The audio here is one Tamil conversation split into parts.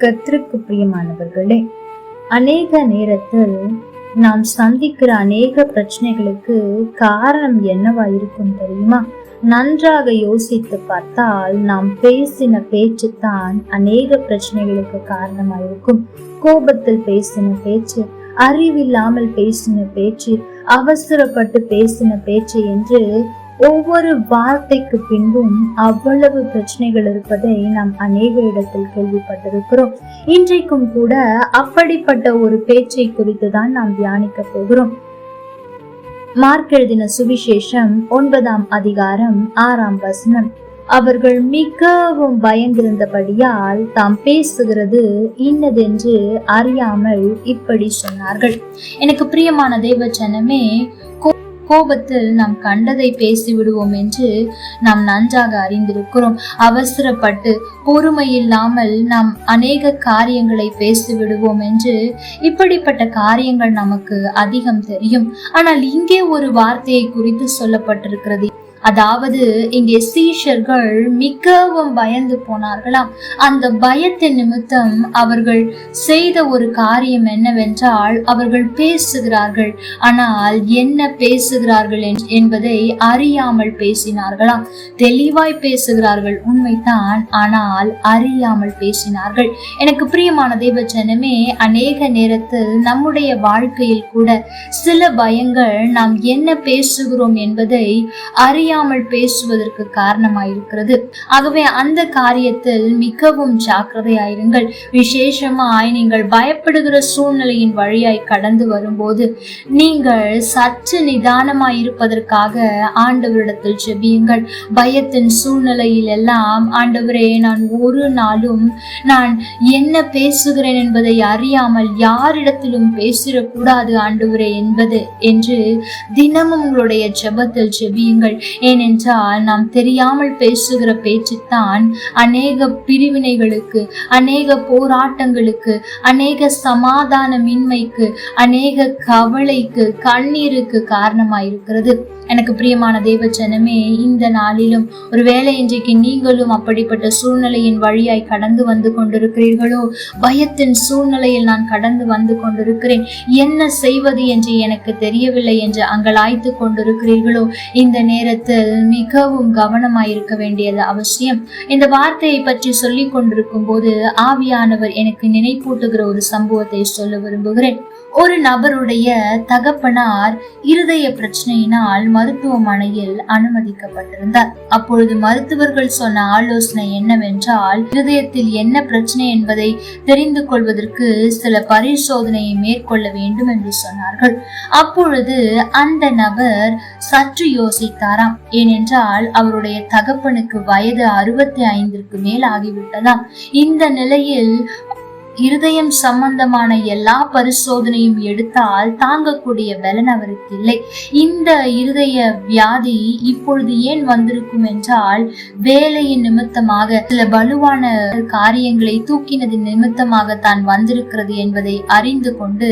கத்திற்கு பிரியமானவர்களே அநேக நேரத்தில் நாம் சந்திக்கிற அநேக பிரச்சனைகளுக்கு காரணம் என்னவா இருக்கும் தெரியுமா? நன்றாக யோசித்து பார்த்தால் நாம் பேசின பேச்சு தான் அநேக பிரச்சனைகளுக்கு காரணமா இருக்கும் கோபத்தில் பேசின பேச்சு அறிவில்லாமல் பேசின பேச்சு அவசரப்பட்டு பேசின பேச்சு என்று ஒவ்வொரு வார்த்தைக்கு பின்பும் அவ்வளவு பிரச்சனைகள் இருப்பதை நாம் அநேக இடத்தில் கேள்விப்பட்டிருக்கிறோம். இன்றைக்கும் கூட அப்படிப்பட்ட ஒரு பேச்சை குறித்து தான் நாம் தியானிக்க போகிறோம். மார்க் எழுதின சுவிசேஷம் ஒன்பதாம் அதிகாரம் ஆறாம் வசனம். அவர்கள் மிகவும் பயந்திருந்தபடியால் தாம் பேசுகிறது இன்னதென்று அறியாமல் இப்படி சொன்னார்கள். எனக்கு பிரியமான தெய்வச்சனமே கோபத்தில் நாம் கண்டதை பேசி விடுவோம் என்று நாம் நன்றாக அறிந்திருக்கிறோம். அவசரப்பட்டு பொறுமை இல்லாமல் நாம் அநேக காரியங்களை பேசி விடுவோம் என்று இப்படிப்பட்ட காரியங்கள் நமக்கு அதிகம் தெரியும். ஆனால் இங்கே ஒரு வார்த்தையை குறித்து சொல்லப்பட்டிருக்கிறது. அதாவது இங்கே சீஷர்கள் மிகவும் பயந்து போனார்களாம். அந்த பயத்தின் நிமித்தம் அவர்கள் செய்த ஒரு காரியம் என்னவென்றால் அவர்கள் பேசுகிறார்கள். ஆனால் என்ன பேசுகிறார்கள் என்பதை அறியாமல் பேசினார்களாம். தெளிவாய் பேசுகிறார்கள் உண்மைதான். ஆனால் அறியாமல் பேசினார்கள். எனக்கு பிரியமான தேவச்சனமே அநேக நேரத்தில் நம்முடைய வாழ்க்கையில் கூட சில பயங்கள் நாம் என்ன பேசுகிறோம் என்பதை அறி அறியாமல் பேசுவதற்கு காரணமாயிருக்கிறது. ஆகவே அந்த காரியத்தில் மிகவும் ஜாக்கிரதையாயிருங்கள். விசேஷமாய் நீங்கள் பயப்படுகிற சூழ்நிலையின் வழியாய் கடந்து வரும்போது நீங்கள் சற்று நிதானமாய் இருப்பதற்காக ஆண்டவரிடத்தில் செபியுங்கள் பயத்தின் சூழ்நிலையில் எல்லாம் ஆண்டவரே நான் ஒரு நாளும் நான் என்ன பேசுகிறேன் என்பதை அறியாமல் யாரிடத்திலும் பேசிடக்கூடாது ஆண்டவரே என்பது என்று தினமும் உங்களுடைய ஜெபத்தில் செபியுங்கள் ஏனென்றால் நாம் தெரியாமல் பேசுகிற பேச்சுத்தான் அநேக பிரிவினைகளுக்கு அநேக போராட்டங்களுக்கு அநேக சமாதானமின்மைக்கு அநேக கவலைக்கு கண்ணீருக்கு காரணமாயிருக்கிறது. எனக்கு பிரியமான தேவ ஜனமே இந்த நாளிலும் ஒருவேளை இன்றைக்கு நீங்களும் அப்படிப்பட்ட சூழ்நிலையின் வழியாய் கடந்து வந்து கொண்டிருக்கிறீர்களோ பயத்தின் சூழ்நிலையில் நான் கடந்து வந்து கொண்டிருக்கிறேன். என்ன செய்வது என்று எனக்கு தெரியவில்லை என்று அங்கலாய்த்து கொண்டிருக்கிறீர்களோ இந்த நேரத்தில் மிகவும் கவனமாயிருக்க வேண்டியது அவசியம். இந்த வார்த்தையை பற்றி சொல்லி கொண்டிருக்கும் போது ஆவியானவர் எனக்கு நினைப்பூட்டுகிற ஒரு சம்பவத்தை சொல்ல விரும்புகிறேன். ஒரு நபருடைய தகப்பனார் இருதய பிரச்சனையினால் மருத்துவமனையில் அனுமதிக்கப்பட்டிருந்தார். அப்பொழுது மருத்துவர்கள் சொன்ன ஆலோசனை என்னவென்றால் இருதயத்தில் என்ன பிரச்சனை என்பதை தெரிந்து கொள்வதற்கு சில பரிசோதனையை மேற்கொள்ள வேண்டும் என்று சொன்னார்கள். அப்பொழுது அந்த நபர் சற்று யோசித்தாராம். ஏனென்றால் அவருடைய தகப்பனுக்கு வயது அறுபத்தி ஐந்திற்கு மேல் ஆகிவிட்டதாம். இந்த நிலையில் இருதயம் சம்பந்தமான எல்லா பரிசோதனையும் எடுத்தால் தாங்கக்கூடிய பலன் அவருக்கு இல்லை. இந்த இருதய வியாதி இப்பொழுது ஏன் வந்திருக்கும் என்றால் வேலையின் நிமித்தமாக சில வலுவான காரியங்களை தூக்கினது நிமித்தமாக தான் வந்திருக்கிறது என்பதை அறிந்து கொண்டு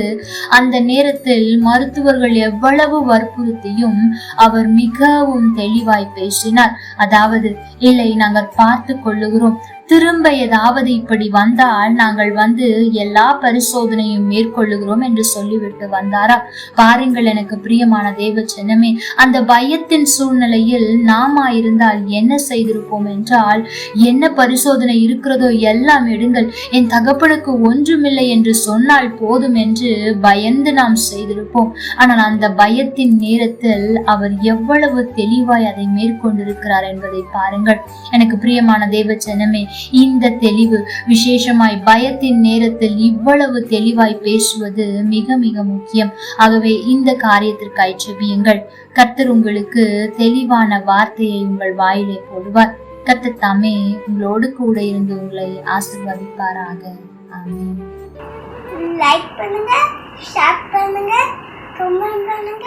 அந்த நேரத்தில் மருத்துவர்கள் எவ்வளவு வற்புறுத்தியும் அவர் மிகவும் தெளிவாய் பேசினார். அதாவது இல்லை நாங்கள் பார்த்து கொள்ளுகிறோம். திரும்ப ஏதாவது இப்படி வந்தால் நாங்கள் வந்து எல்லா பரிசோதனையும் மேற்கொள்ளுகிறோம் என்று சொல்லிவிட்டு வந்தாரா? பாருங்கள் எனக்கு பிரியமான தேவ சின்னமே அந்த பயத்தின் சூழ்நிலையில் நாமா இருந்தால் என்ன செய்திருப்போம் என்றால் என்ன பரிசோதனை இருக்கிறதோ எல்லாம் எடுங்கள். என் தகப்பனுக்கு ஒன்றுமில்லை என்று சொன்னால் போதும் என்று பயந்து நாம் செய்திருப்போம். ஆனால் அந்த பயத்தின் நேரத்தில் அவர் எவ்வளவு தெளிவாய் அதை மேற்கொண்டிருக்கிறார் என்பதை பாருங்கள். எனக்கு பிரியமான தேவ ஜனமே இந்த தெளிவு விசேஷமாய் பயத்தின் நேரத்தில் இவ்வளவு தெளிவாய் பேசுவது மிக மிக முக்கியம். ஆகவே இந்த காரியத்திற்காய் செவியுங்கள் கர்த்தர் உங்களுக்கு தெளிவான வார்த்தையை உங்கள் வாயிலே போடுவார். கர்த்தர் தாமே உங்களோடு கூட இருந்து உங்களை ஆசிர்வதிப்பாராக. ஆமீன். லைக் பண்ணுங்க ஷேர் பண்ணுங்க கமெண்ட் பண்ணுங்க.